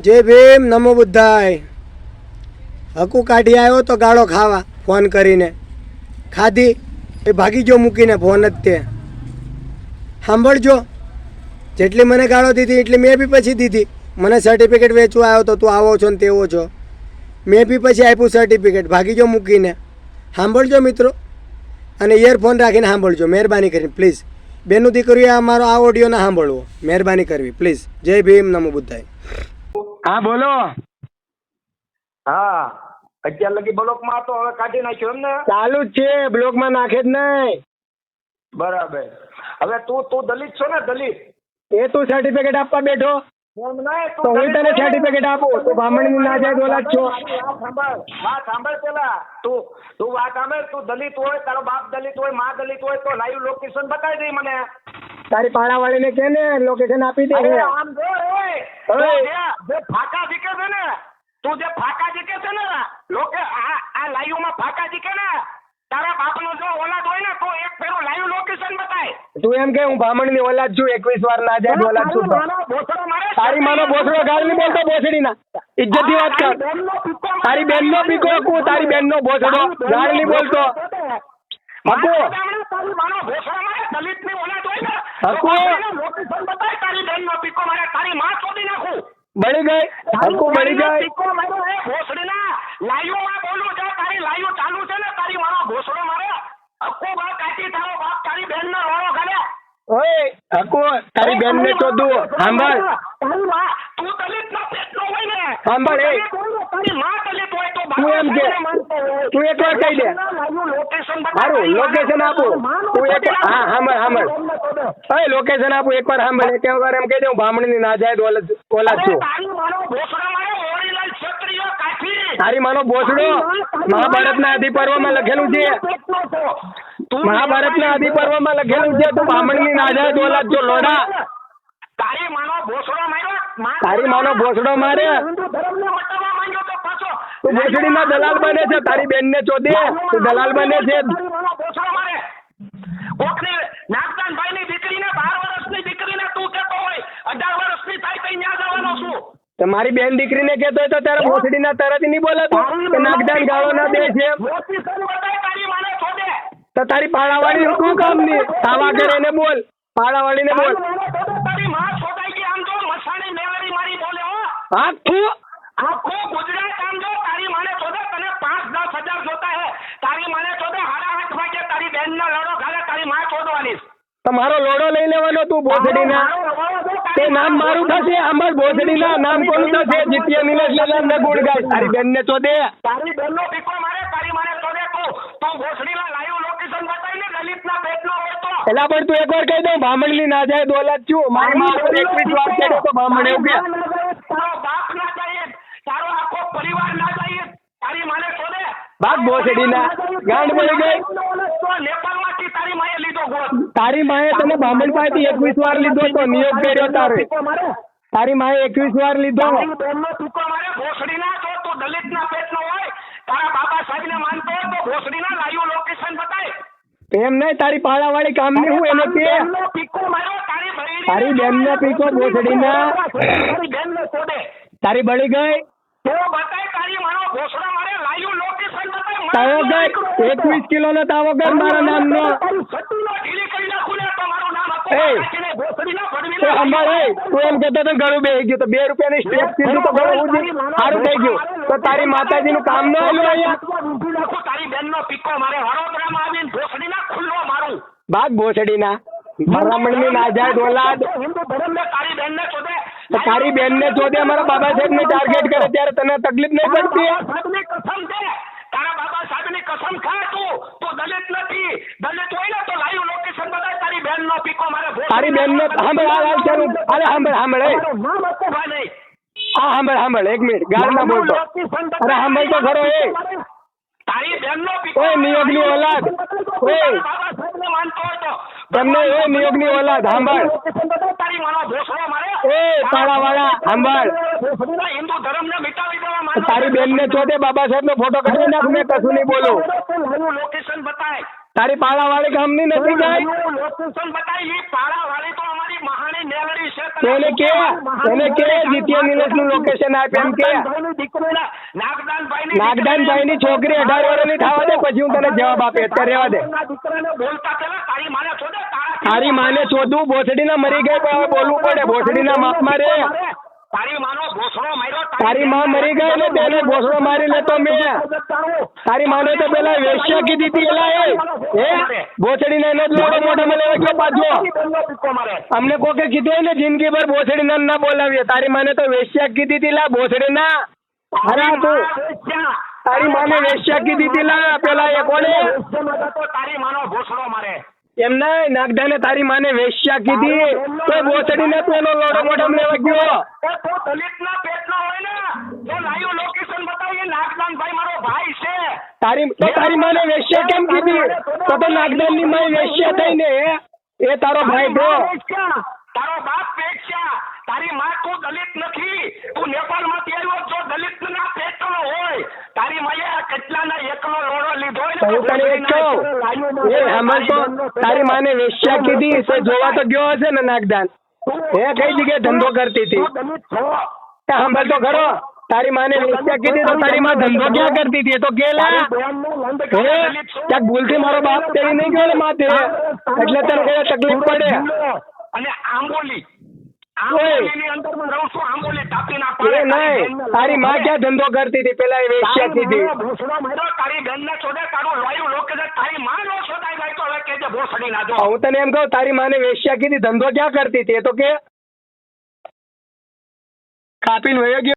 જય ભીમ, નમો બુદ્ધાય. હકુ કાઢી આવ્યો તો ગાળો ખાવા, ફોન કરીને. ખાધી, એ ભાગી ગયો મૂકીને ફોન જ તે. સાંભળજો, જેટલી મને ગાળો દીધી એટલી મેં બી પછી દીધી. મને સર્ટિફિકેટ વેચવા આવ્યો તો તું આવો છો ને તેવો છો. મેં બી પછી આપ્યું સર્ટિફિકેટ ભાગી ગયો મૂકીને. સાંભળજો મિત્રો, અને ઇયરફોન રાખીને સાંભળજો, મહેરબાની કરીને પ્લીઝ બેનું દીકરીએ અમારો આ ઓડિયો ના સાંભળવો, મહેરબાની કરવી પ્લીઝ જય ભીમ, નમો બુદ્ધાય. હા બોલો. હા અત્યાર લગી બ્લોકમાં હતો હવે કાઢી નાખ્યો એમ ને ચાલુ જ છે બ્લોકમાં નાખે જ નહીં. બરાબર. હવે તું તું દલિત છો ને દલિત? એ તું સર્ટિફિકેટ આપવા બેઠો. તું હું તને સર્ટિફિકેટ આપું. તું બ્રાહ્મણની ના જાય ઓલાદ છો. સાંભળ વાત સાંભળ પેલા. તું તું વાત સાંભળ તું દલિત હોય તારો બાપ દલિત હોયમાં દલિત હોય તો લાઈવ લોકેશન બતાવી દે મને. તારી પાડાવાળીને કે ને લોકેશન આપી દે. અરે આમ જો ફાકા જીકે છે ને તું જે ફાકા જીકે છે ને લોકે આ આ લાઈવમાં ફાકા જીકે ને તારા બાપનો જો ઓલાદ હોય ને તો એક પેલું લાઈવ લોકેશન બતાય. તું એમ કે હું બ્રાહ્મણની ઓલાદ છું એકવીસ વાર ના જાય ઓલાદ છું તારી માનો બોસડો મારે તારી બોલતો બોસડી ના ઇજ્જત બોલતો વાત કર. તારી બેનનો પીકો કુ તારી બેનનો બોસડો ગાળ નહીં બોલતો. હકુ તારી માનો ભોસડો મારે દલિતની ઓલાદ હોય ને હકુ. લોકેશન બતાય તારી બેનનો પીકો મારે તારી માં શોધી નાખું. બળી ગઈ? હકુ બળી ગઈ? પીકો માર્યો એ ભોસડીના લાઈવમાં બોલું છે તારી લાઈવ ચાલુ છે ને તારી માનો ભોસડો મારે. હકુ બા કાઢી તારો બાપ તારી બેનનો રોળો ઘાલે ઓય હકુ તારી બેનને ચોદું સાંભળ. તારી માં તું દલિતનો પેટનો હોય ને સાંભળ, એ. દલિત તારી માં દલિત હોય તો એમ કે. તું એક વાર કહી દે. મારું લોકેશન આપું. તું એક હા સાંભળ સાંભળ ઓય લોકેશન આપું એકવાર સાંભળ. એક વાર એમ કહી દે હું બ્રાહ્મણની ના જાય ઓલાદ ઓલાદ છું. તારી માનો બોસડો મહાભારતના આદિ પર્વમાં લખેલું છે. મહાભારતના આદિ પર્વમાં લખેલું છે તું બ્રાહ્મણની ના જાય ઓલાદ છો લોડા તારી માનો ભોસડો માર્યો? તારી માનો ભોસડો મારે તો તું ભોસડીના દલાલ બને છે તારી બેનને ચોદે. તું દલાલ બને છે. કોકની નાગદાનભાઈની દીકરીને બાર વર્ષની દીકરીને તું કહેતો હોય અઢાર વર્ષની થાય તો ન્યા જવાનો છું. તો મારી બેન દીકરીને કહેતો હોય તો તારા ભોસડીના તરત નહીં બોલે તું નાગદાન ગાળો ના દે છે. તો તારી પાડાવાળી શું કામની આવા કરે ને બોલ પાડાવાળીને બોલ. તારી માં છોડાઈ ગઈ આમ જો મસાણી મેવાડી મારી બોલે હો. હા તું આખું ગુજરાત આમ જો તારી માને ચોદે તને પાંચ દસ હજાર જોતા હે તારી માને ચોદે હારા હાથ વાગે તારી બેન નો લડો ઘાલે તારી માં ચોદવાની તમારો લોડો લઈ લેવાનો તું ભોસડીના તે નામ મારું થશે આંબળ ભોસડીના નામ કોનું થશે? જીત્યા નિલેશ લેલાન ને ગુણ ગાય. તારી બેનને ચોદે તારી બેન નો ટીકો મારે તારી માને ચોદે તું. તું ભોસડીના લાઈવ લોકેશન બતાવી ને દલિત ના પેટ નો એલા પણ તું એકવાર કહી દઉં બ્રાહ્મણની ના જાય દોલત છું. મારી માં એકવીસ વાર ચડ્યો તો બ્રાહ્મણ એવું કે તારો બાપ ના જાય તારો આખો પરિવાર ના જાય તારી માને બાપ ભોસડીના ગાંડ મળી ગઈ. તારી માએ તને બામણ પાસેથી એકવીસ વાર લીધો તો નિયોગ કર્યો તારે. તારી માએ એકવીસ વાર લીધો. એમ નહીં તારી પાળાવાળી કામની હું એને કે તારી બેન ના પીકો તારી બેનને તારી બળી ગઈ તો બતાય તારી મારો ભોસડો મારે લાઈવ લોકેશન બતાય તાવો ગઈ એકવીસ કિલો નો તાવો ગર મારા નામ નો તો ફડવીના તું એમ કહેતો તો ઘણું બેસી ગયું. તો બે રૂપિયાની સ્ટેપ કીધું તો ઘણું ઊંચું સારું થઈ ગયું. તો તારી માતાજીનું કામ ન આવ્યું અહીંયા? તારી બેનનો પીકો મારે વડોદરામાં આવીને ભોસડીના ખુલ્લો મારું. ભાગ ભોસડીના. બ્રાહ્મણની ના જાય ઓલાદ. તારી બેનને ચોદે તારી બેનને અમારા બાબા સાહેબને ટાર્ગેટ કરે ત્યારે તને તકલીફ નહીં પડતી. ભોસડીના તારી બેનને સાંભળ હાલ હાલ ચાલુ અરે સાંભળ સાંભળ એ. મારું નામ આપો ભાઈ નહીં. હા સાંભળ સાંભળ એક મિનિટ ગાળ ના બોલતો. અરે સાંભળ તો ખરો એ. તારી બેનનો પીકો ઓય નિયોગની ઓલાદ. ઓય. બાબા સાહેબને માનતો હોય તો. તમને એ નિયોગની ઓલાદ સાંભળ તારી માનો ભોસડો મારે. એ પાડાવાળા સાંભળ ભોસડીના હિન્દુ ધર્મને મિટાવી દેવા માંગો તારી બેનને ચોથે બાબા સાહેબનો ફોટો કાઢી નાખ મેં કશું નહીં બોલું. લાઈવ લોકેશન બતાય તારી પાળાવાળી ગામની નથી લાઈવ લોકેશન બતાય ઈ તો અમારી મહાણી મેલડી છે તને કે? એને કે? જીતીય નિલેશનું લોકેશન આપ એમ કે? નાગદાનભાઈની નાગદાનભાઈની છોકરી અઢાર વર્ષની થવા દે પછી હું તને જવાબ આપે અત્યારે રહેવા દે. ના તારી માને શોધું ભોસડી ભોસડીના મરી ગઈ પણ હવે બોલવું પડે. ભોસડીના માપમાં રે. તારી માં મરી ગઈ ને તેને ભોસડો મારી લેતો મેં તારી માને તો પેલા વેશ્યા કીધી હતી એલા એ. ભોસડી ને જ લોડો મોઢામાં લેવા ગયો પાછો. અમને કોકે કીધું ને જિંદગી ભર ભોસડી ના ના બોલાવીએ. તારી માને તો વેશ્યા કીધી હતી લા ભોસડી ના અરે તું. તારી માને વેશ્યા કીધી હતી લા પેલા એ કોને તારી માનો ભોસડો મારે. એમ ના નાગદાને તારી માને વેશ્યા કીધી તો ભોસડી ને પેલો લોડો મોઢામાં લેવા ગયો દલિત ના પેટ નો હોય ને જો લાઈવ લોકેશન બતાવીએ નાગદાનભાઈ મારો ભાઈ છે તારી તો તારી માને વેશ્યા કેમ કીધી તો તો નાગદાનની માય વેશ્યા થઈ ને એ તારો ભાઈ બો તારો બાપ વેશ્યા તારી માં તું દલિત નથી તું નેપાળમાંથી આવ્યો જો દલિત ના પેટનો હોય તારી માએ હું તને એક કહું એ હેમંત તો તારી માને વેશ્યા કીધી તો જોવા તો ગયો હશે ને નાગદાન. એ કઈ જગ્યાએ ધંધો કરતી હતી? સાંભળ તો ખરો. તારી માને વેચ્યા કીધી તો તારી માં ધંધો ક્યાં કરતી હતી? તો કેલા. ક્યાંક ભૂલથી મારો બાપ તેવી નહીં ગયો ને માથે એટલે તને કઈ તકલીફ પડે? અને આંબોલી ઓય. તારી માં ક્યાં ધંધો કરતી હતી પેલા એ વેશ્યા તારી બેન ને છોડે, તારું લોયું લોકેશન, તારી માં નો છોડાય જાય તો હવે કહેજે ભોસડી ના જો. હું તને એમ કહું તારી માને વેશ્યા કીધી ધંધો ક્યાં કરતી હતી એ તો કે. કાપીને વયો ગયો.